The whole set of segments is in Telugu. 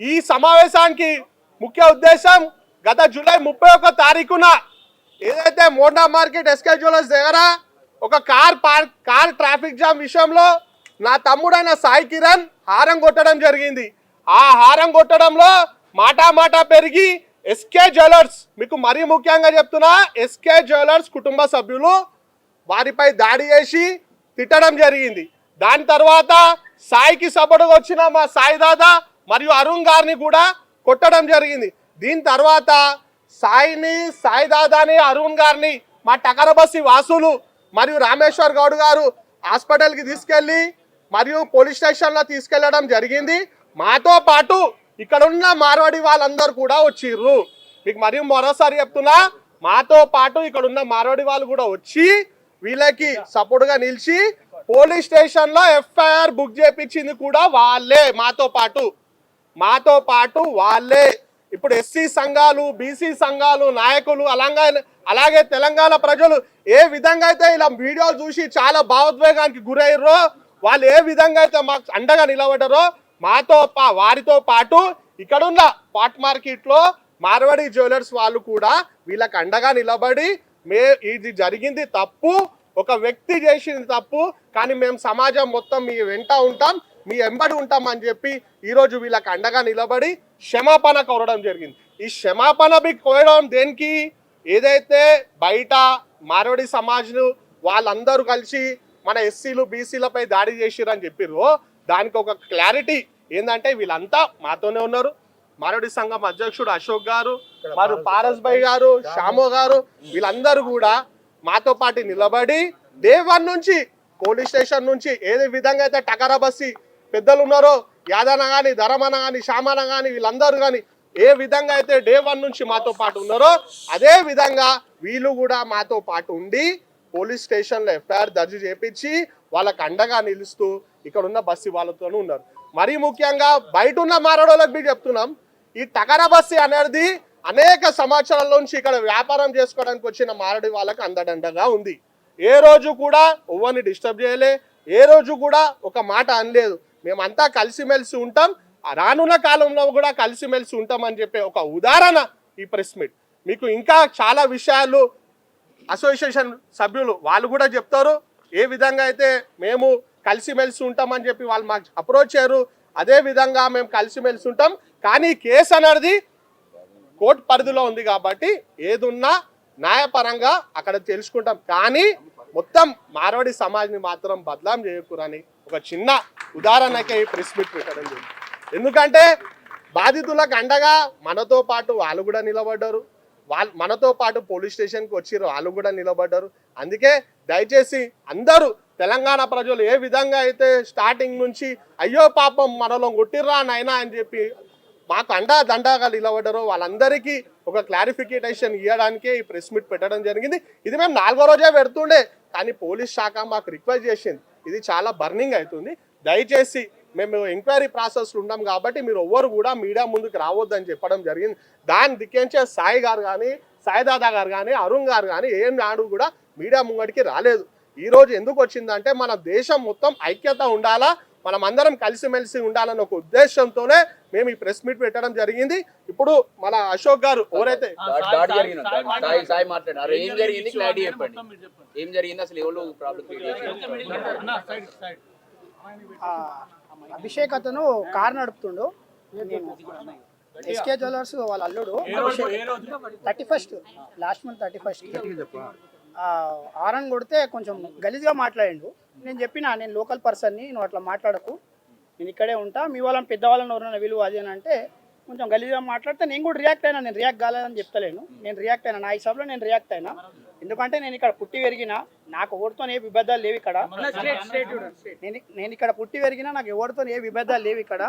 ఈ సమావేశానికి ముఖ్య ఉద్దేశం గత జూలై ముప్పై ఒక్క తారీఖున ఏదైతే మోండా మార్కెట్ ఎస్కే జ్యువెలర్స్ దగ్గర ఒక car park car traffic jam విషయంలో నా తమ్ముడైన సాయి కిరణ్ హారం కొట్టడం జరిగింది. ఆ హారం కొట్టడంలో మాటా మాటా పెరిగి ఎస్కే జ్యువెలర్స్ మీకు మరీ ముఖ్యంగా చెప్తున్నా ఎస్కే జ్యువెలర్స్ కుటుంబ సభ్యులు వారిపై దాడి చేసి తిట్టడం జరిగింది. దాని తర్వాత సాయికి సపోర్టుగా వచ్చిన మా సాయి దాదా మరియు అరుణ్ గారిని కూడా కొట్టడం జరిగింది. దీని తర్వాత సాయిని సాయి దాదాని అరుణ్ గారిని మా టకరబస్సి వాసులు మరియు రామేశ్వర్ గౌడ్ గారు హాస్పిటల్కి తీసుకెళ్ళి మరియు పోలీస్ స్టేషన్లో తీసుకెళ్ళడం జరిగింది. మాతో పాటు ఇక్కడ ఉన్న మార్వాడి వాళ్ళందరూ కూడా వచ్చిర్రు. మీకు మరియు మరోసారి చెప్తున్నా మాతో పాటు ఇక్కడ ఉన్న మార్వాడి వాళ్ళు కూడా వచ్చి వీళ్ళకి సపోర్ట్గా నిలిచి పోలీస్ స్టేషన్లో ఎఫ్ఐఆర్ బుక్ చేపించింది కూడా వాళ్ళే మాతో పాటు. మాతో పాటు వాళ్ళే. ఇప్పుడు ఎస్సీ సంఘాలు బీసీ సంఘాలు నాయకులు అలాగే అలాగే తెలంగాణ ప్రజలు ఏ విధంగా అయితే ఇలా వీడియోలు చూసి చాలా భావోద్వేగానికి గురయ్యారో వాళ్ళు ఏ విధంగా అయితే మాకు అండగా నిలబడ్డారో మాతో పా వారితో పాటు ఇక్కడున్న పాట్ మార్కెట్లో మార్వాడి జ్యువెలర్స్ వాళ్ళు కూడా వీళ్ళకి అండగా నిలబడి మే ఇది జరిగింది తప్పు ఒక వ్యక్తి చేసింది తప్పు కానీ మేము సమాజం మొత్తం మీ వెంట ఉంటాం. మీ ఎంబడి ఉంటాం అని చెప్పి ఈరోజు వీళ్ళకి అండగా నిలబడి క్షమాపణ కోరడం జరిగింది. ఈ క్షమాపణ బి కోరడం దేనికి? ఏదైతే బయట మార్వడి సమాజ్ను వాళ్ళందరూ కలిసి మన ఎస్సీలు బీసీలపై దాడి చేసిరని చెప్పిర్రు దానికి ఒక క్లారిటీ ఏంటంటే వీళ్ళంతా మాతోనే ఉన్నారు. మారడి సంఘం అధ్యక్షుడు అశోక్ గారు మరియు పారస్ భాయ్ గారు శ్యామో గారు వీళ్ళందరూ కూడా మాతో పాటు నిలబడి డే వన్ నుంచి పోలీస్ స్టేషన్ నుంచి ఏదే విధంగా అయితే టకరా బస్సి పెద్దలు ఉన్నారో యాదన కానీ ధరమన కానీ శ్యామన కానీ వీళ్ళందరూ కానీ ఏ విధంగా అయితే డే వన్ నుంచి మాతో పాటు ఉన్నారో అదే విధంగా వీళ్ళు కూడా మాతో పాటు ఉండి పోలీస్ స్టేషన్లో ఎఫ్ఐఆర్ దర్జు చేపించి వాళ్ళకు అండగా నిలుస్తూ ఇక్కడ ఉన్న బస్సు వాళ్ళతోనూ ఉన్నారు. మరీ ముఖ్యంగా బయట ఉన్న మారడోళ్ళకి మీరు చెప్తున్నాం ఈ టకరా బస్సు అనేది అనేక సంవత్సరాల నుంచి ఇక్కడ వ్యాపారం చేసుకోవడానికి వచ్చిన మారడి వాళ్ళకి అందడండగా ఉంది. ఏ రోజు కూడా ఎవరిని డిస్టర్బ్ చేయలే ఏ రోజు కూడా ఒక మాట అనలేదు. మేమంతా కలిసిమెలిసి ఉంటాం. రానున్న కాలంలో కూడా కలిసిమెలిసి ఉంటామని చెప్పే ఒక ఉదాహరణ ఈ ప్రెస్ మీట్. మీకు ఇంకా చాలా విషయాలు అసోసియేషన్ సభ్యులు వాళ్ళు కూడా చెప్తారు. ఏ విధంగా అయితే మేము కలిసిమెలిసి ఉంటామని చెప్పి వాళ్ళు మాకు అప్రోచ్ చేయరు. అదే విధంగా మేము కలిసిమెలిసి ఉంటాం. కానీ కేసు అనేది కోర్టు పరిధిలో ఉంది కాబట్టి ఏదున్నా న్యాయపరంగా అక్కడ తెలుసుకుంటాం. కానీ మొత్తం మార్వాడి సమాజ్ని మాత్రం బదలాం చేయకూరని ఒక చిన్న ఉదాహరణకే ఈ ప్రెస్ మీట్ పెట్టడం జరిగింది. ఎందుకంటే బాధితులకు అండగా మనతో పాటు వాళ్ళు కూడా నిలబడ్డారు. వాళ్ళు మనతో పాటు పోలీస్ స్టేషన్కి వచ్చిర్రు వాళ్ళు కూడా నిలబడ్డారు. అందుకే దయచేసి అందరూ తెలంగాణ ప్రజలు ఏ విధంగా అయితే స్టార్టింగ్ నుంచి అయ్యో పాపం మనలో కొట్టిర్రా నాయనా అని చెప్పి మాకు అండా దండాగా నిలబడ్డారో వాళ్ళందరికీ ఒక క్లారిఫికేషన్ ఇవ్వడానికే ఈ ప్రెస్ మీట్ పెట్టడం జరిగింది. ఇది మేము నాలుగో రోజే పెడుతుండే కానీ పోలీస్ శాఖ మాకు రిక్వెస్ట్ చేసింది. ఇది చాలా బర్నింగ్ అవుతుంది. దయచేసి మేము ఎంక్వైరీ ప్రాసెస్ ఉన్నాం కాబట్టి మీరు ఎవ్వరు కూడా మీడియా ముందుకు రావద్దని చెప్పడం జరిగింది. దాని దిక్కించే సాయి గారు కానీ సాయి దాదా గారు కానీ అరుణ్ గారు కానీ ఏం నాడు కూడా మీడియా ముంగడికి రాలేదు. ఈ రోజు ఎందుకు వచ్చిందంటే మన దేశం మొత్తం ఐక్యత ఉండాలా మనం అందరం కలిసిమెలిసి ఉండాలన్న ఒక ఉద్దేశంతోనే మేము ఈ ప్రెస్ మీట్ పెట్టడం జరిగింది. ఇప్పుడు మన అశోక్ గారు ఎవరైతే దాడి దాడి జరిగింది దాడి- సాయి సాయి మాట్లాడారు. ఏం జరిగింది క్లారిటీ చెప్పండి. ఏం జరిగింది? అసలు ఎవరు ప్రాబ్లం అభిషేక్ అతను కార్ నడుపుతుండు. ఎస్కే జ్యువెలర్స్ వాళ్ళ అల్లుడు. Thirty first last month thirty first. Aaron కొడితే కొంచెం గలీజ్గా మాట్లాడిండు. నేను చెప్పిన నేను లోకల్ పర్సన్ని నువ్వు అట్లా మాట్లాడకు. నేను ఇక్కడే ఉంటా. మీ వాళ్ళని పెద్దవాళ్ళని ఎవరైనా విలువ అది అని అంటే కొంచెం గలీజ్గా మాట్లాడితే నేను కూడా రియాక్ట్ అయినా నేను రియాక్ట్ కాలేదని చెప్తలేను. నేను రియాక్ట్ అయినా నా హిసాబ్లో నేను రియాక్ట్ అయినా. ఎందుకంటే నేను ఇక్కడ పుట్టి పెరిగిన నాకు ఎవరితో ఏ విభేదాలు లేవు ఇక్కడ. నేను నేను ఇక్కడ పుట్టి పెరిగినా నాకు ఎవరితో ఏ విభేదాలు లేవు ఇక్కడ.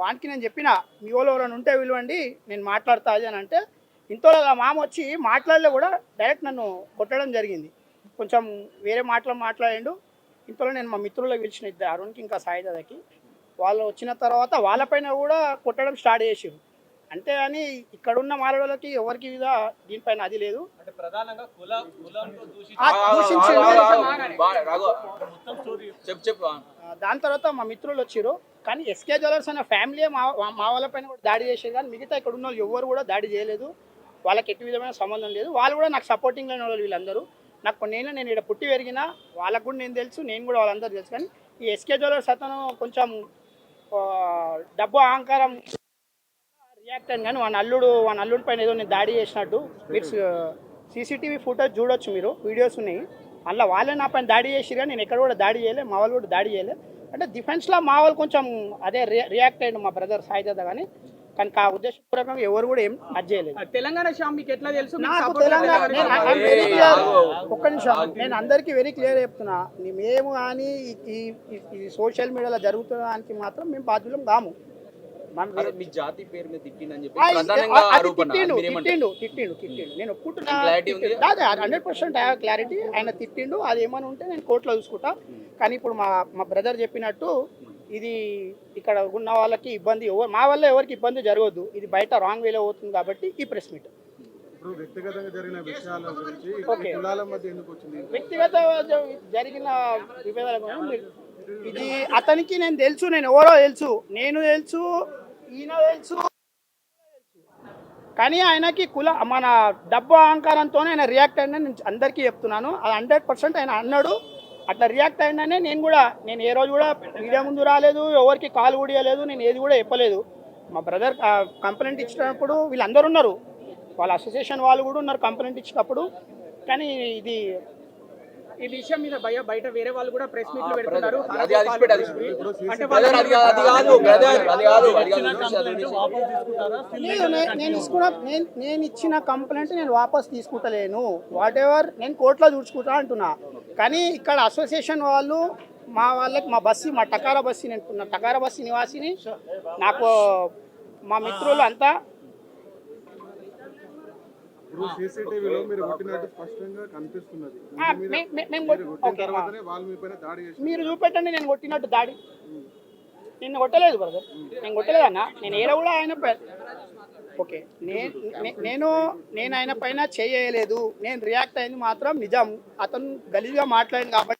వానికి నేను చెప్పిన మీ వాళ్ళు ఎవరైనా ఉంటే విలువండి నేను మాట్లాడతా అది అని అంటే ఇంతలో మామ వచ్చి మాట్లాడలే కూడా డైరెక్ట్ నన్ను కొట్టడం జరిగింది. కొంచెం వేరే మాటలు మాట్లాడిండు. ఇంతలో నేను మా మిత్రులకు పిలిచిన ఇద్దరు అరుణ్కి ఇంకా సాయి దాదాకి. వాళ్ళు వచ్చిన తర్వాత వాళ్ళపైన కూడా కొట్టడం స్టార్ట్ చేసారు అంతే అని ఇక్కడ ఉన్న మాలవాళ్ళకి ఎవరికి దీనిపైన అది లేదు. అంటే ప్రధానంగా కుల కులంతో దూషించి ఆ, దూషించిండు. చెప్పు. చెప్పు ఆ, దాని తర్వాత మా మిత్రులు వచ్చారు కానీ ఎస్కే జ్యువెలర్స్ అనే ఫ్యామిలీ మా మా వాళ్ళ పైన కూడా దాడి చేసేది కానీ మిగతా ఇక్కడ ఉన్న వాళ్ళు ఎవరు కూడా దాడి చేయలేదు. వాళ్ళకి ఎట్టి విధమైన సంబంధం లేదు. వాళ్ళు కూడా నాకు సపోర్టింగ్ లేని వాళ్ళు వీళ్ళందరూ. నాకు కొన్నేళ్ళు నేను ఇక్కడ పుట్టి పెరిగిన వాళ్ళకు కూడా నేను తెలుసు నేను కూడా వాళ్ళందరూ తెలుసు. కానీ ఈ ఎస్కే జ్యువెలర్స్ అతను కొంచెం డబ్బు అహంకారం రియాక్ట్ అని కానీ వాళ్ళ అల్లుడు వాళ్ళ అల్లుడి పైన ఏదో నేను దాడి చేసినట్టు మీరు సీసీటీవీ ఫుటేజ్ చూడొచ్చు మీరు వీడియోస్ ఉన్నాయి. అలా వాళ్ళే నా పైన దాడి చేసిరు కానీ నేను ఎక్కడ కూడా దాడి చేయలే మా వాళ్ళు కూడా దాడి చేయలే. అంటే డిఫెన్స్లో మా వాళ్ళు కొంచెం అదే రియాక్ట్ అయ్యాడు మా బ్రదర్ సాయిదాద కానీ కానీ ఆ ఉద్దేశపూర్వకంగా ఎవరు కూడా ఏం అది చేయలేదు. తెలంగాణ శ్యామ్ మీకు ఎట్లా తెలుసు? నాకు తెలంగాణ. ఒక్క నిమిషం. నేను అందరికీ వెరీ క్లియర్ చెప్తున్నా. మేము కానీ ఈ ఈ సోషల్ మీడియాలో జరుగుతున్న దానికి మాత్రం మేము బాధ్యులం కాము. మీ జాతి పేరు మీద తిట్టిండు తిట్టిండు నేను ఒప్పుకుంటున్నా? హండ్రెడ్ పర్సెంట్ క్లారిటీ ఆయన తిట్టిండు అది ఏమైనా ఉంటే నేను కోర్టులో చూసుకుంటా. కానీ ఇప్పుడు మా మా బ్రదర్ చెప్పినట్టు ఇది ఇక్కడ ఉన్న వాళ్ళకి ఇబ్బంది ఎవరు మా వల్ల ఎవరికి ఇబ్బంది జరగదు. ఇది బయట రాంగ్ వేలో అవుతుంది కాబట్టి ఈ ప్రెస్ మీట్ ఇప్పుడు వ్యక్తిగతంగా జరిగిన విషయాల గురించి ఓకే. ఈ కులాల మధ్య ఎందుకు వచ్చింది? వ్యక్తిగత జరిగిన విభేదాల గురించి ఇది అతనికి నేను తెలుసు నేను ఎవరో తెలుసు నేను తెలుసు ఈయన తెలుసు కానీ ఆయనకి కుల మన డబ్బు అహంకారంతో ఆయన రియాక్ట్ అయిందని నేను అందరికీ చెప్తున్నాను. అది హండ్రెడ్ పర్సెంట్ ఆయన అన్నాడు. అట్లా రియాక్ట్ అయిందనే నేను కూడా నేను ఏ రోజు కూడా మీడియా ముందు రాలేదు ఎవరికి కాల్ కూడా ఇవ్వలేదు నేను ఏది కూడా చెప్పలేదు. మా బ్రదర్ కంప్లైంట్ ఇచ్చినప్పుడు వీళ్ళందరూ ఉన్నారు. వాళ్ళ అసోసియేషన్ వాళ్ళు కూడా ఉన్నారు కంప్లైంట్ ఇచ్చినప్పుడు. కానీ ఇది ఈ విషయం మీద భయ బయట వేరే వాళ్ళు కూడా ప్రెస్ మీట్లు పెడుతున్నారు. నేను ఇచ్చిన నేను ఇచ్చిన కంప్లైంట్ నేను వాపస్ తీసుకుంటలేను. వాట్ ఎవర్ నేను కోర్టులో చూసుకుంటా అంటున్నా. కానీ ఇక్కడ అసోసియేషన్ వాళ్ళు మా వాళ్ళకి మా బస్సు మా టకారా బస్సు నేను టకారా బస్సు నివాసిని నాకు మా మిత్రులు అంతా మీరు చూపెట్టండి నేను కొట్టినట్టు దాడి. నిన్ను కొట్టలేదు బ్రదర్. నేను కొట్టలేదు అన్న. నేను ఏడ కూడా ఆయన ఓకే. నేను నేను ఆయన పైన చేయలేదు. నేను రియాక్ట్ అయింది మాత్రం నిజం. అతను గలీజ్గా మాట్లాడింది కాబట్టి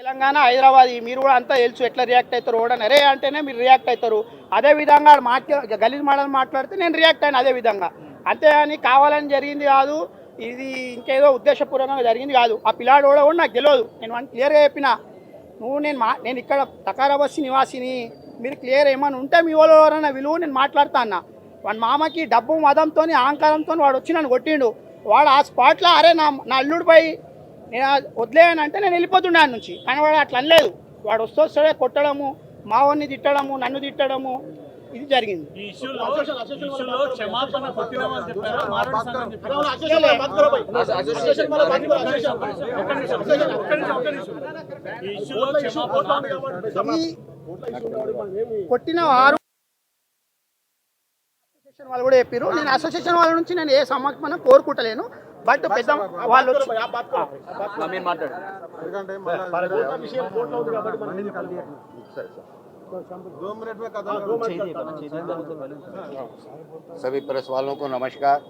తెలంగాణ హైదరాబాద్ మీరు కూడా అంతా తెలుసు ఎట్లా రియాక్ట్ అవుతారు. ఓడని అరే అంటేనే మీరు రియాక్ట్ అవుతారు. అదే విధంగా మాట్లా గలీజ్ మాటలు మాట్లాడితే నేను రియాక్ట్ అయిన అదే విధంగా. అంతేగాని కావాలని జరిగింది కాదు. ఇది ఇంకేదో ఉద్దేశపూర్వకంగా జరిగింది కాదు. ఆ పిల్లాడు కూడా కూడా నాకు తెలియదు. నేను వాడిని క్లియర్గా చెప్పిన. నువ్వు నేను మా నేను ఇక్కడ తకారాబస్సి నివాసిని మీరు క్లియర్ ఏమైనా ఉంటే మీ వాళ్ళు ఎవరైనా విలువ నేను మాట్లాడతా అన్న. వాడి మామకి డబ్బు మదంతో అహంకారంతో వాడు వచ్చి నన్ను కొట్టిండు. వాడు ఆ స్పాట్లో అరే నా నా అల్లుడిపై నేను వదిలేయని అంటే నేను వెళ్ళిపోతుండే నుంచి. కానీ వాడు అట్లా అనలేదు. వాడు వస్తూ వస్తాడే కొట్టడము మావాడిని తిట్టడము నన్ను తిట్టడము. ఇది జరిగింది. కొట్టిన అసోసియేషన్ వాళ్ళు కూడా చెప్పారు నేను అసోసియేషన్ వాళ్ళ నుంచి నేను ఏ సమర్పణ కోరుకుంటలేను. బట్ పెద్ద వాళ్ళు ఎందుకంటే మళ్ళా दो मिनट में खत्म सभी प्रेस वालों को नमस्कार।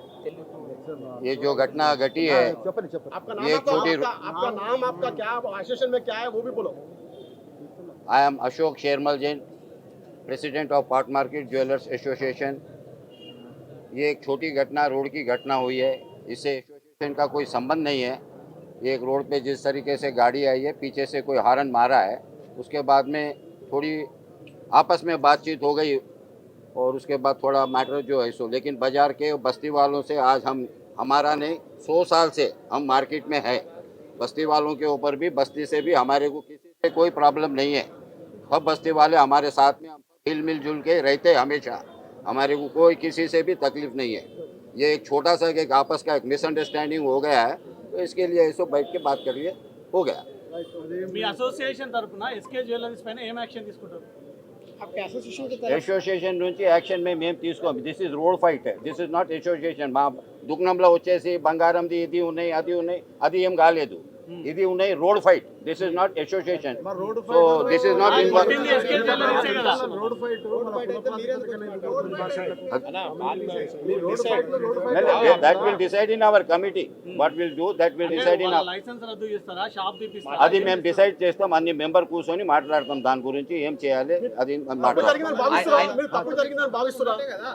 ये जो घटना घटी है ये छोटी आपका नाम आपका क्या एसोसिएशन में क्या है? वो भी बोलो। I am Ashok Shermal Jain president of part market jewellers association ये एक छोटी घटना रोड की घटना हुई है। इससे एसोसिएशन का कोई संबंध नहीं है। ये एक रोड पे जिस तरीके से गाड़ी आई है पीछे से कोई हारन मारा है उसके बाद में थोड़ी आपस में बातचीत हो गई और उसके बाद थोड़ा मैटर जो है सो लेकिन बाजार के बस्ती वालों से आज हम हमारा नहीं सौ साल से हम मार्केट में है बस्ती वालों के ऊपर भी बस्ती से भी हमारे को किसी से कोई प्रॉब्लम नहीं है सब बस्ती वाले हमारे साथ में हम हिल मिल जुल के रहते हैं हमेशा हमारे को कोई किसी से भी तकलीफ नहीं है ये एक छोटा सा एक आपस का एक मिसअंडरस्टैंडिंग हो गया है तो इसके लिए ऐसो बैठ के बात करिए हो गया మీ అసోసియేషన్ తరపున ఎస్కే జ్యువెలరీస్ పైన ఏం యాక్షన్ తీసుకుంటారు అసోసియేషన్ నుంచి యాక్షన్ మేము ఏం తీసుకోము. This is road fight this is not association మా దుగ్నంలో వచ్చేసి బంగారంది ఇది ఉన్నాయి అది ఉన్నాయి అది ఏం కాలేదు. ఇది ఉన్నాయి road fight this is not association so this is not fight that will decide in our committee what will do that will decide in అది మేము డిసైడ్ చేస్తాం. అన్ని మెంబర్ కూర్చొని మాట్లాడతాం. దాని గురించి ఏం చేయాలి? అది మాట్లాడతాం.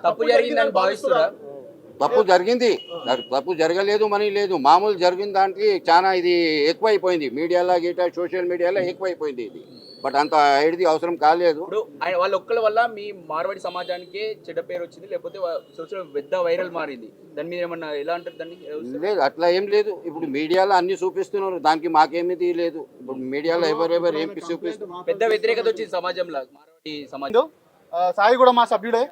తప్పు జరిగిందని భావిస్తున్నా తప్పు జరిగింది. తప్పు జరగలేదు మనీ లేదు. మామూలు జరిగిన దానికి చాలా ఇది ఎక్కువైపోయింది. మీడియాలో గీట సోషల్ మీడియాలో ఎక్కువైపోయింది ఇది. బట్ అంత ఐడిది అవసరం కాలేదు. ఇప్పుడు ఆయన వాళ్ళ ఒక్కల వల్ల మీ మార్వాడి సమాజానికి చెడ్డ పేరు వచ్చింది. లేకపోతే సోషల్ పెద్ద వైరల్ మారింది. దాని మీద ఏమన్నా ఎలా అంటారు దాన్ని లేదు అట్లా ఏం లేదు. ఇప్పుడు మీడియాలో అన్ని చూపిస్తున్నారు. దానికి మాకేమిది లేదు. ఇప్పుడు మీడియాలో ఎవరెవరు ఏం చూపిస్తున్నారు? పెద్ద వ్యతిరేకత వచ్చింది సమాజంలో. మార్వాడి సమాజం. సాయి కూడా మా సభ్యుడే.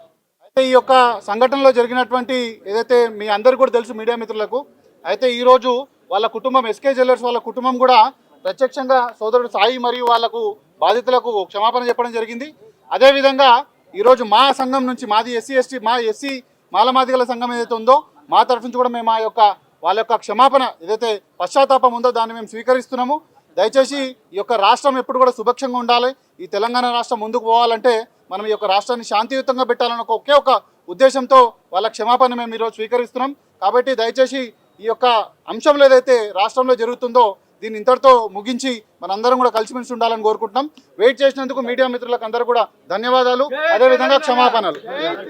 ఈ యొక్క సంఘటనలో జరిగినటువంటి ఏదైతే మీ అందరు కూడా తెలుసు మీడియా మిత్రులకు అయితే ఈరోజు వాళ్ళ కుటుంబం ఎస్కే జ్యువెలర్స్ వాళ్ళ కుటుంబం కూడా ప్రత్యక్షంగా సోదరుడు సాయి మరియు వాళ్ళకు బాధితులకు క్షమాపణ చెప్పడం జరిగింది. అదేవిధంగా ఈరోజు మా సంఘం నుంచి మాది ఎస్సీ ఎస్టీ మా ఎస్సీ మాలమాదిగల సంఘం ఏదైతే ఉందో మా తరఫు నుంచి కూడా మేము ఆ యొక్క వాళ్ళ యొక్క క్షమాపణ ఏదైతే పశ్చాత్తాపం ఉందో దాన్ని మేము స్వీకరిస్తున్నాము. దయచేసి ఈ యొక్క రాష్ట్రం ఎప్పుడు కూడా సుభిక్షంగా ఉండాలి. ఈ తెలంగాణ రాష్ట్రం ముందుకు పోవాలంటే మనం ఈ యొక్క రాష్ట్రాన్ని శాంతియుతంగా పెట్టాలన్న ఒకే ఒక ఉద్దేశంతో వాళ్ళ క్షమాపణ మేము ఈరోజు స్వీకరిస్తున్నాం. కాబట్టి దయచేసి ఈ యొక్క అంశంలో ఏదైతే రాష్ట్రంలో జరుగుతుందో దీన్ని ఇంతటితో ముగించి మనందరం కూడా కలిసిమెలిసి ఉండాలని కోరుకుంటున్నాం. వెయిట్ చేసినందుకు మీడియా మిత్రులకు అందరూ కూడా ధన్యవాదాలు. అదేవిధంగా క్షమాపణలు.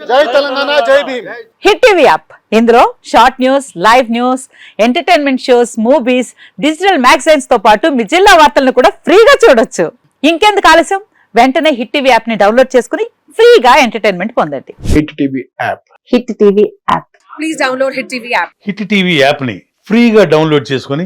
జై తెలంగాణ జై భీమ్. Hit TV app. ఇందులో short news live news entertainment shows movies digital మ్యాగజైన్స్తో పాటు మీ జిల్లా వార్తలను కూడా ఫ్రీగా చూడొచ్చు. ఇంకెందుకు ఆలస్యం? వెంటనే హిట్ టీవీ యాప్ని డౌన్లోడ్ చేసుకుని ఫ్రీగా ఎంటర్టైన్మెంట్ పొందండి. Hit TV app. Hit TV app. Hit TV యాప్ని ఫ్రీగా డౌన్లోడ్ చేసుకొని